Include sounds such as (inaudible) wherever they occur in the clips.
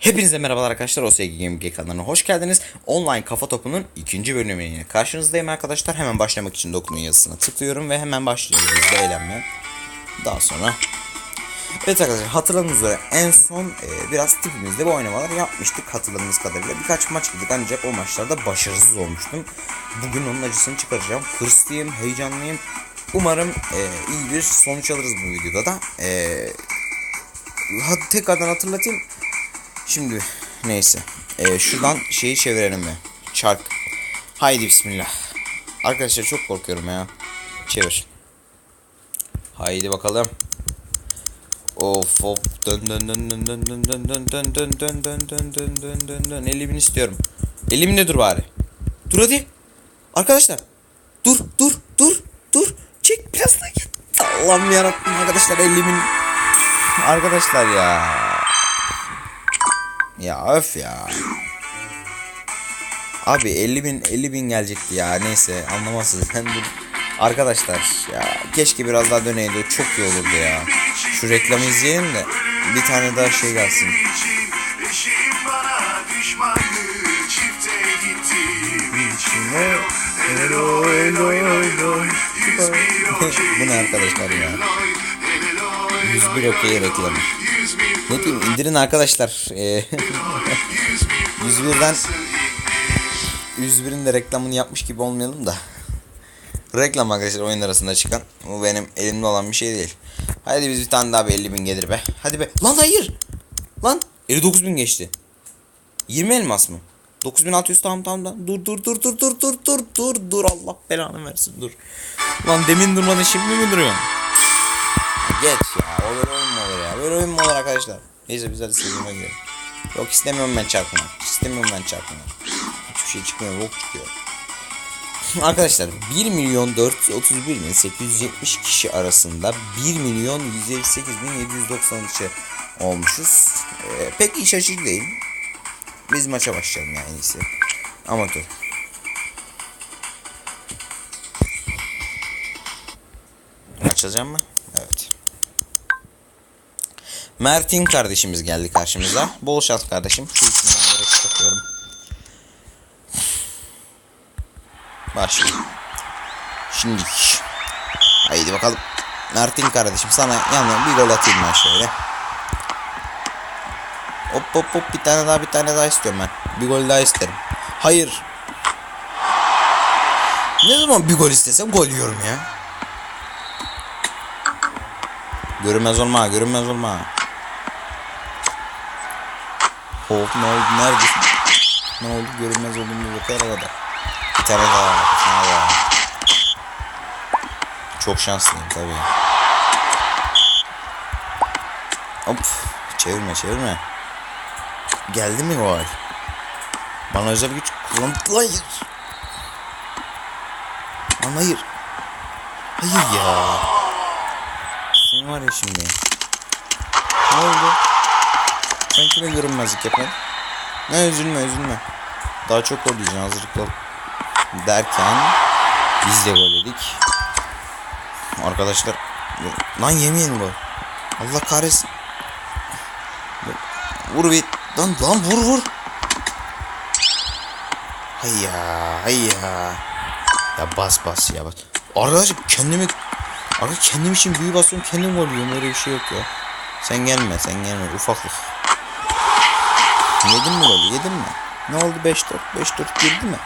Hepinize merhabalar arkadaşlar. OSG Gaming kanalına hoş geldiniz. Online kafa topunun ikinci bölümüne karşınızdayım arkadaşlar. Hemen başlamak için dokunun yazısına tıklıyorum ve hemen başlıyoruz biz de eğlenmeye. Daha sonra Evet arkadaşlar hatırladığınız üzere en son e, biraz tipimizde bu oynamalar yapmıştık hatırladığınız kadarıyla. Birkaç maç gittik ancak o maçlarda başarısız olmuştum. Bugün onun acısını çıkaracağım. Hırslıyım, heyecanlıyım. Umarım e, iyi bir sonuç alırız bu videoda da. E, tekrardan hatırlatayım. Şimdi neyse. Ee, şuradan şeyi çevirelim mi? Çark. Haydi bismillah. Arkadaşlar çok korkuyorum ya. Çevir. Haydi bakalım. Of of dön dön dön dön dön dön dön dön dön dön dön dön dön dön dön dön dön elimin istiyorum. Elimde dur bari. Dur hadi. Arkadaşlar. Dur dur dur dur. Çek biraz daha git. Allah'ım yarabbim arkadaşlar elimin. Arkadaşlar ya. Ya öf ya. Abi 50 bin 50 bin gelecekti ya neyse anlamazsınız ben dur. Arkadaşlar ya keşke biraz daha döneydi çok iyi olurdu ya. Şu reklamı izleyelim de bir tane daha şey gelsin. Bu ne arkadaşlar ya? 101 okey reklamı. Ne diyeyim indirin arkadaşlar. Ee, (laughs) 101'den 101'in de reklamını yapmış gibi olmayalım da. Reklam arkadaşlar oyun arasında çıkan. Bu benim elimde olan bir şey değil. Hadi biz bir tane daha bir 50 bin gelir be. Hadi be. Lan hayır. Lan 59 bin geçti. 20 elmas mı? 9600 tamam tamam tamam. Dur dur dur dur dur dur dur dur dur Allah belanı versin dur. Lan demin durmadın şimdi mi duruyorsun? Geç ya. Olur ya? Böyle oyun mu olur arkadaşlar? Neyse biz hadi sezona girelim. Yok istemiyorum ben çarpma. İstemiyorum ben çarpma. Hiçbir şey çıkmıyor. Bok çıkıyor. (laughs) Arkadaşlar 1 milyon 431 bin 870 kişi arasında 1 milyon 158 bin 793 olmuşuz. Ee, pek iş açıcı değil. Biz maça başlayalım yani iyisi. Amatör. Açılacağım mı? Evet. Mert'in kardeşimiz geldi karşımıza. Bol şans kardeşim. Şu ismini direkt takıyorum. Başlayalım. Şimdi. Haydi bakalım. Mert'in kardeşim sana yanına bir gol atayım ben şöyle. Hop hop hop bir tane daha bir tane daha istiyorum ben. Bir gol daha isterim. Hayır. Ne zaman bir gol istesem gol yiyorum ya. Görünmez olma, görünmez olma. Hop ne oldu, neredesin? Ne oldu, görünmez arada. Bir tane daha, bir tane daha. Çok şanslıyım tabii. Hop, çevirme, çevirme. Geldi mi gol? Bana özel güç kullandı. Hayır. Lan hayır. Hayır ya. Sen var ya şimdi. Ne oldu? Sen kime görünmezlik yapın? Ne üzülme üzülme. Daha çok gol yiyeceksin hazırlıklı. Derken biz de gol yedik. Arkadaşlar lan yemeyelim gol. Allah kahretsin. Vur bir lan lan vur vur. Hay ya hay ya. Bas bas ya bas. Arkadaşlar kendimi Abi kendim için büyü basıyorum kendim gol yiyorum öyle bir şey yok ya. Sen gelme sen gelme ufaklık. Yedin mi golü yedin mi? Ne oldu 5-4 5-4 girdi mi?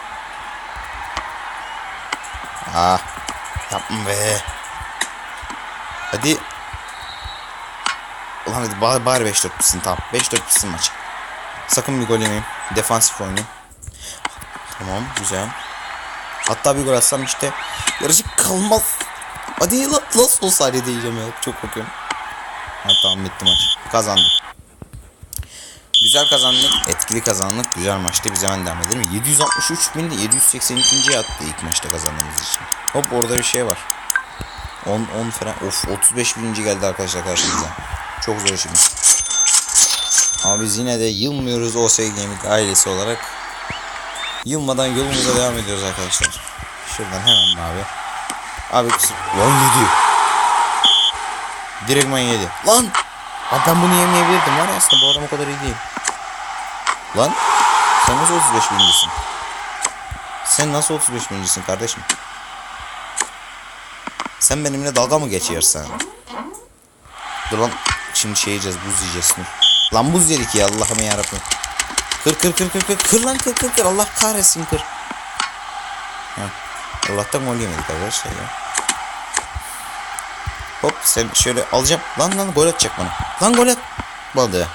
Ah yapma be. Hadi. Ulan hadi bari, bari 5-4 bitsin tamam 5-4 bitsin maç. Sakın bir gol yemeyeyim. Defansif oynayayım. Tamam güzel. Hatta bir gol atsam işte yarışı kalmaz. Hadi nasıl o saniye diyeceğim ya. Çok korkuyorum. Ha tamam bitti maç. Kazandık. Güzel kazandık. Etkili kazandık. Güzel maçtı. Biz hemen devam edelim. 763 bin de 782. attı ilk maçta kazandığımız için. Hop orada bir şey var. 10 10 falan. Of 35 bininci geldi arkadaşlar karşımıza. Çok zor şimdi. Ama biz yine de yılmıyoruz OS Gaming ailesi olarak. Yılmadan yolumuza devam ediyoruz arkadaşlar. Şuradan hemen abi. Abi. Lan yedi. Direktman yedi. Lan. Ben bunu yemeyebilirdim var ya aslında bu adam o kadar iyi değil. Lan sen nasıl 35 birincisin? Sen nasıl 35 birincisin kardeşim? Sen benimle dalga mı geçiyorsun? Dur lan şimdi şey yiyeceğiz buz yiyeceğiz. Lan buz yedik ya Allah'ım yarabbim. Kır kır kır kır kır kır lan kır kır kır Allah kahretsin kır. Heh. Allah'tan gol yemedik arkadaşlar ya. Sen şöyle alacağım. Lan lan gol atacak bana. Lan gol at. Baldı.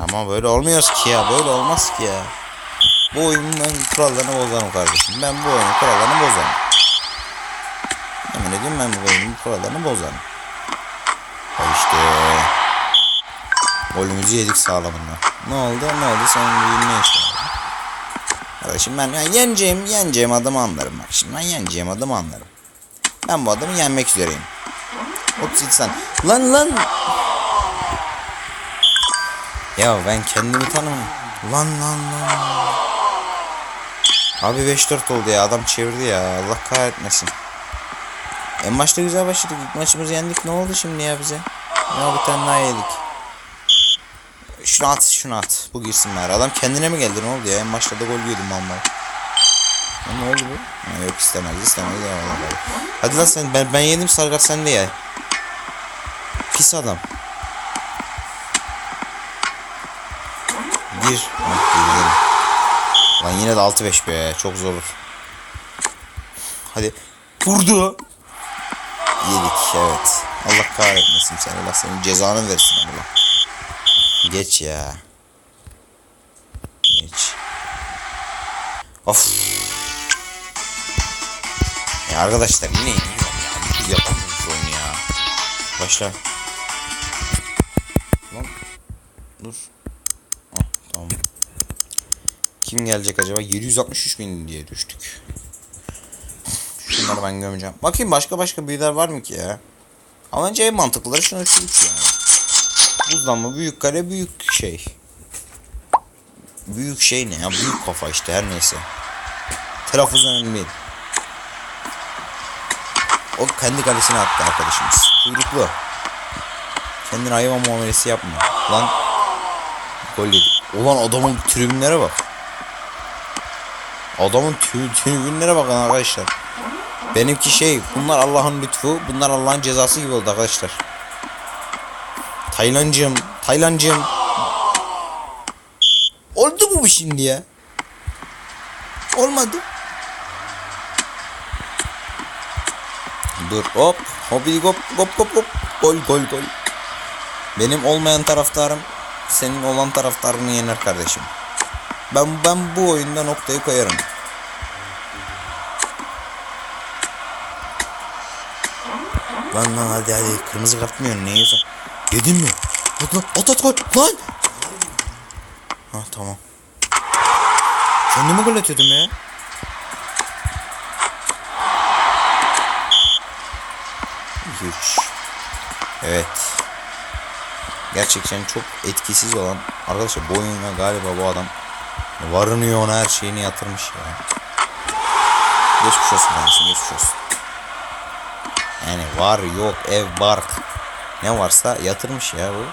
Ama böyle olmuyoruz ki ya. Böyle olmaz ki ya. Bu oyunun kurallarını bozarım kardeşim. Ben bu oyunun kurallarını bozarım. Yemin ediyorum ben bu oyunun kurallarını bozarım. Bak işte. Golümüzü yedik sağlamında. Ne oldu? Ne oldu? Sen bir ne işte. Kardeşim ben, yeneceğim, yeneceğim adamı anlarım bak şimdi ben yeneceğim adamı anlarım. Ben bu adamı yenmek üzereyim. 37 sen. Lan lan. Ya ben kendimi tanımam. Lan lan lan. Abi 5-4 oldu ya adam çevirdi ya Allah kahretmesin. En başta güzel başladık ilk maçımızı yendik ne oldu şimdi ya bize? Ya bir tane daha yedik. Şunu at şunu at. Bu girsin bari. Adam kendine mi geldi ne oldu ya? En başta da gol yiyordum. Ya ne oldu bu? Ha, yok istemez istemez ya vallahi. Hadi lan sen ben, ben yedim Sargar sen de ye. Pis adam. Gir. Lan yine de 6-5 be. Çok zor olur. Hadi. Vurdu. Yedik evet. Allah kahretmesin seni. Allah senin cezanı versin Allah. Geç ya. Geç. Of. Ya arkadaşlar yine iniyorum ya. Biz yapamıyoruz oyunu ya. Başla. Lan. Dur. Ah, tamam. Kim gelecek acaba? 763 bin diye düştük. Şunları ben gömeceğim. Bakayım başka başka büyüler var mı ki ya? Ama bence en mantıklıları şunu şu yani. Buzlanma büyük kare büyük şey. Büyük şey ne ya? Büyük kafa işte her neyse. Telaffuz önemli değil. O kendi kalesine attı arkadaşımız. Kuyruklu. Kendine hayvan muamelesi yapma. Lan gol yedik. Ulan adamın tribünlere bak. Adamın tribünlere bakın arkadaşlar. Benimki şey bunlar Allah'ın lütfu bunlar Allah'ın cezası gibi oldu arkadaşlar. Taylancım, Taylancım. Oldu mu bu şimdi ya? Olmadı. Dur hop. Hopi hop hop hop hop. Gol gol gol. Benim olmayan taraftarım senin olan taraftarını yener kardeşim. Ben ben bu oyunda noktayı koyarım. Lan lan hadi hadi kırmızı kart mı yiyorsun? Ne yiyorsun? Yedin mi? At lan at at gol lan. Ha tamam. Sen de mi gol atıyordun ya? Üç. Evet. Gerçekten çok etkisiz olan arkadaşlar bu oyuna galiba bu adam varını yoğuna her şeyini yatırmış ya. Geçmiş olsun kardeşim geçmiş olsun. Yani var yok ev bark ne varsa yatırmış ya bu.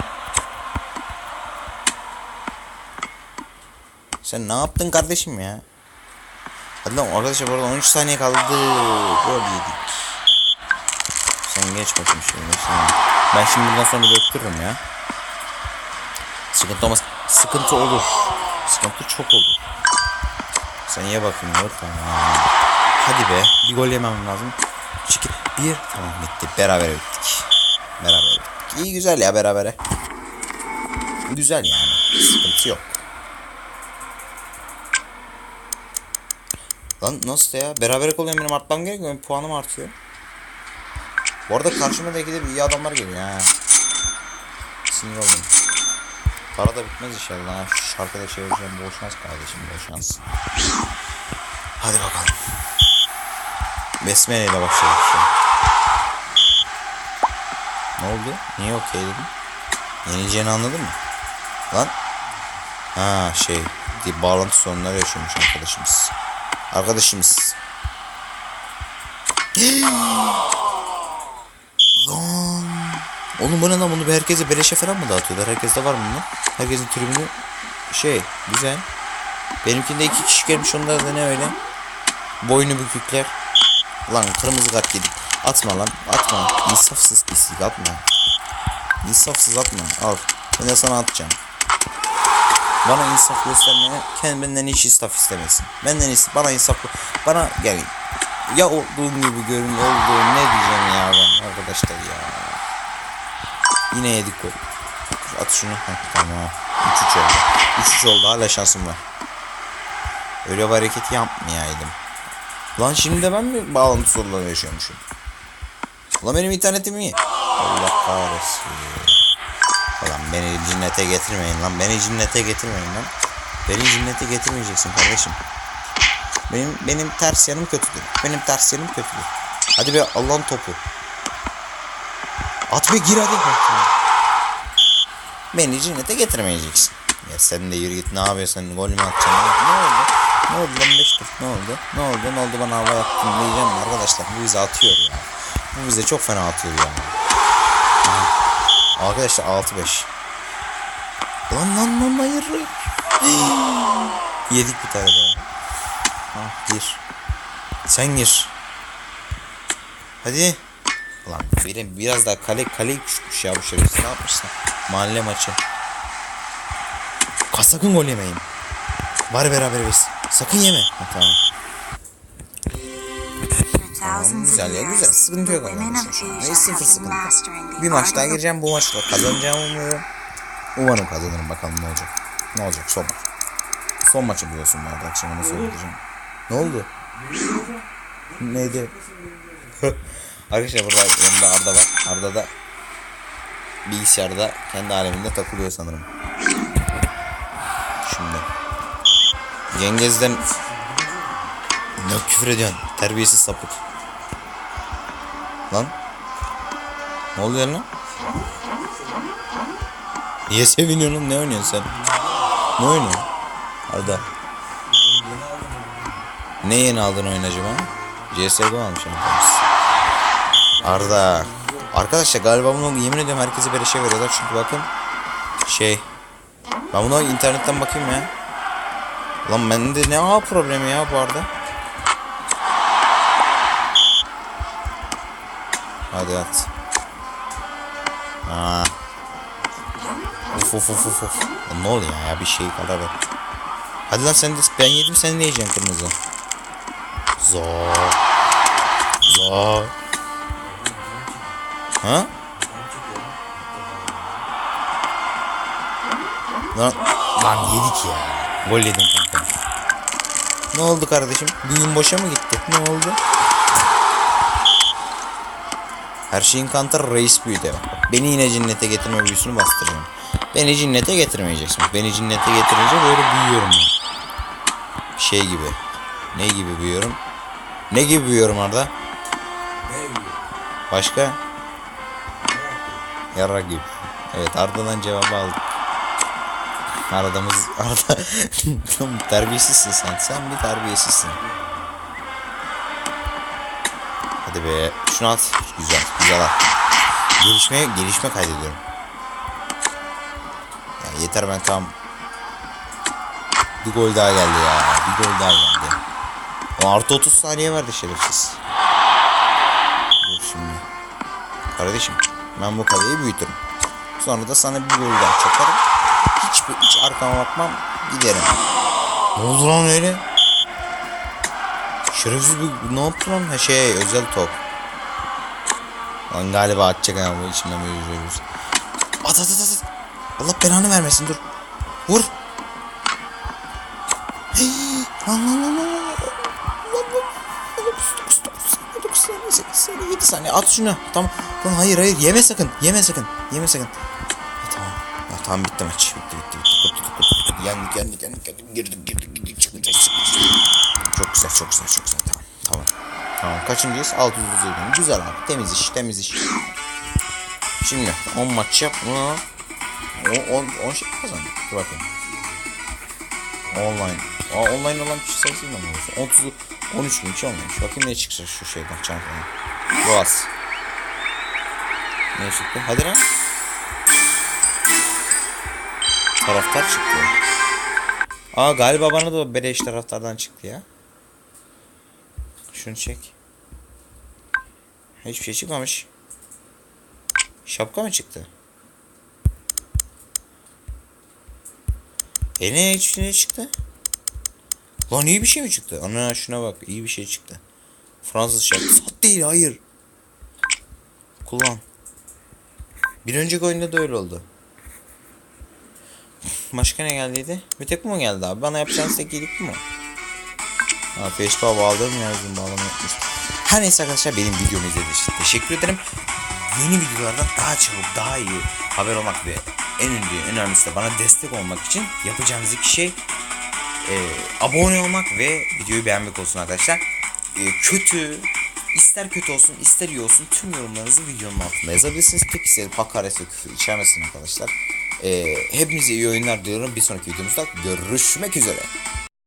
Sen ne yaptın kardeşim ya? Hadi lan arkadaşlar bu arada 13 saniye kaldı. Gol yedik. Sen geç bakayım şöyle. Ben şimdi bundan sonra döktürürüm ya. Sıkıntı olmaz. Sıkıntı olur. Sıkıntı çok olur. Sen ye bakayım olur tamam. Hadi be. Bir gol yemem lazım. Çünkü bir tamam bitti. Beraber bittik. Beraber. İyi güzel ya berabere. Güzel yani. Sıkıntı yok. Lan nasıl ya? Beraber oluyor benim artmam gerekiyor. Benim puanım artıyor. Bu arada karşıma da gidip iyi adamlar geliyor ha. Sinir oldum. Para da bitmez inşallah. ha. Şu şarkıda çevireceğim. Bol şans kardeşim. Bol şans. Hadi bakalım. Besmele ile başladık şu an. Ne oldu? Niye okey dedim? Yenileceğini anladın mı? Lan. Ha şey. Bir bağlantı sorunları yaşıyormuş arkadaşımız. Arkadaşımız. Lan. Oğlum bu ne lan bunu bir herkese beleşe falan mı dağıtıyorlar? Herkeste var mı bunlar? Herkesin tribünü şey güzel. Benimkinde iki kişi gelmiş onda da ne öyle? Boynu bükükler. Lan kırmızı kart yedik. Atma lan atma. İnsafsız pislik atma. İnsafsız atma. Al. Ben de sana atacağım. Bana insaf göstermeye kendinden hiç insaf istemesin. Benden ins bana insaf bana gel. Ya olduğum gibi görün olduğum ne diyeceğim ya ben arkadaşlar ya. Yine yedik gol. At şunu. Heh, tamam. 3-3 oldu. 3-3 oldu hala şansım var. Öyle bir hareket yapmayaydım. Lan şimdi de ben mi bağlantı sorunları yaşıyormuşum? Lan benim internetim iyi. Allah kahretsin. Lan beni cinnete getirmeyin lan. Beni cinnete getirmeyin lan. Beni cinnete getirmeyeceksin kardeşim. Benim benim ters yanım kötüdür. Benim ters yanım kötüdür. Hadi be Allah'ın topu. At ve gir hadi. Beni cinnete getirmeyeceksin. Ya sen de yürü git ne yapıyorsun? Gol mü atacaksın? Ne oldu? Ne oldu lan Beşiktaş? Ne oldu? Ne oldu? Ne oldu bana hava yaptın diyeceğim arkadaşlar? Bu bize atıyor ya. Bu bize çok fena atıyor ya. Arkadaşlar 6-5. Lan lan lan hayır. (gasps) Yedik bir tane daha. Ah gir. Sen gir. Hadi. Lan benim biraz daha kale kale küçükmüş ya bu şerefsiz. Ne yapmışsın? Mahalle maçı. Ka sakın gol yemeyin. Var beraber biz. Sakın yeme. Ha, tamam. Tamam, güzel ya güzel. Sıkıntı yok arkadaşlar. şu an. Ne sıfır sıkıntı. Bir maç daha gireceğim. Bu maçta kazanacağım umuyorum. Umarım kazanırım bakalım ne olacak. Ne olacak son maç. Son maçı biliyorsun bu arada akşam onu söyleyeceğim. Ne oldu? Neydi? (laughs) Arkadaşlar burada yanımda Arda var. Arda da bilgisayarda kendi aleminde takılıyor sanırım. Şimdi. Cengiz'den ne küfür ediyorsun? Terbiyesiz sapık. Lan. Ne oluyor lan? Niye seviniyorsun? Ne oynuyorsun sen? Ne oynuyorsun? Arda. Ne yeni aldın oyun acaba? CSGO almış. Arda. Arkadaşlar galiba bunu yemin ediyorum herkese böyle şey veriyorlar çünkü bakın şey ben buna internetten bakayım ya. Lan bende ne ağ problemi ya bu arada. Hadi at. Aa. Uf uf uf uf uf. Lan ne oluyor ya bir şey kadar ver. Hadi lan sen de ben yedim sen ne yiyeceksin kırmızı. Zor. Zor. Ha? Lan, lan yedik ya. Gol yedim kanka. Ne oldu kardeşim? Büyün boşa mı gitti? Ne oldu? Her şeyin kantarı reis büyüdü. Beni yine cinnete getirme büyüsünü bastıracağım. Beni cinnete getirmeyeceksin. Beni cinnete getirince böyle büyüyorum ben. Şey gibi. Ne gibi büyüyorum? Ne gibi büyüyorum Arda? Başka? Yara gibi. Evet Arda'dan cevabı aldık. Arda'mız Arda (laughs) terbiyesizsin sen. Sen bir terbiyesizsin. Hadi be. Şunu at. Güzel. Güzel at. Gelişmeye gelişme kaydediyorum. Ya yeter ben tam bir gol daha geldi ya. Bir gol daha geldi. O artı 30 saniye verdi şerefsiz. Dur şimdi. Kardeşim ben bu kaleyi büyütürüm. Sonra da sana bir gol daha çakarım. Hiç, hiç arkama bakmam giderim. Ne oldu lan öyle? Şerefsiz bir ne yaptı lan? Ha şey özel top. Lan galiba atacak ha bu içinden böyle yürüyoruz. At at at at. Allah belanı vermesin dur. Vur. Hey, lan lan lan lan. Lan, lan. 9, 9, 9 saniye, 8 saniye, 7 saniye. At şunu. Tamam. Lan hayır hayır. Yeme sakın. Yeme sakın. Yeme sakın. Ha, tamam. Ha, tamam bitti maç. Bitti bitti bitti. Kurtulduk kurtulduk. Yendik yendik yendik. yendik. Girdik girdik girdik. Çıkacağız çıkacağız. Çok güzel çok güzel çok güzel. Tamam. Tamam. Tamam. Kaçıncıyız? 637. Güzel abi. Temiz iş. Temiz iş. Şimdi 10 maç yap. Bunu 10 10 şey kazandık. Dur bakayım. Online. Aa, online olan kişi sayısı ne olmuş? 30 13 bin kişi olmuş. Bakayım ne çıkacak şu şeyden çantadan. Boğaz. Ne çıktı? Hadi lan. Taraftar çıktı. Aa galiba bana da beleş taraftardan çıktı ya. Şunu çek. Hiçbir şey çıkmamış. Şapka mı çıktı? E ne hiçbir şey çıktı? Lan iyi bir şey mi çıktı? Ana şuna bak iyi bir şey çıktı. Fransız şapka. Sat değil hayır. Kullan. Bir önceki oyunda da öyle oldu. Başka ne geldiydi? Bir tek bu mu geldi abi? Bana yapacağınız tek iyilik bu mu? Ha Facebook'a bağladım yazdım bağlama yapmıştım. Her neyse arkadaşlar benim videomu izlediğiniz için teşekkür ederim. Yeni videolardan daha çabuk daha iyi haber olmak ve en önemli, önemlisi de bana destek olmak için yapacağınız iki şey e, abone olmak ve videoyu beğenmek olsun arkadaşlar. E, kötü, ister kötü olsun ister iyi olsun tüm yorumlarınızı videonun altında yazabilirsiniz. Tek istedim hakaret ve küfür içermesin arkadaşlar. E, hepinize iyi oyunlar diliyorum. Bir sonraki videomuzda görüşmek üzere.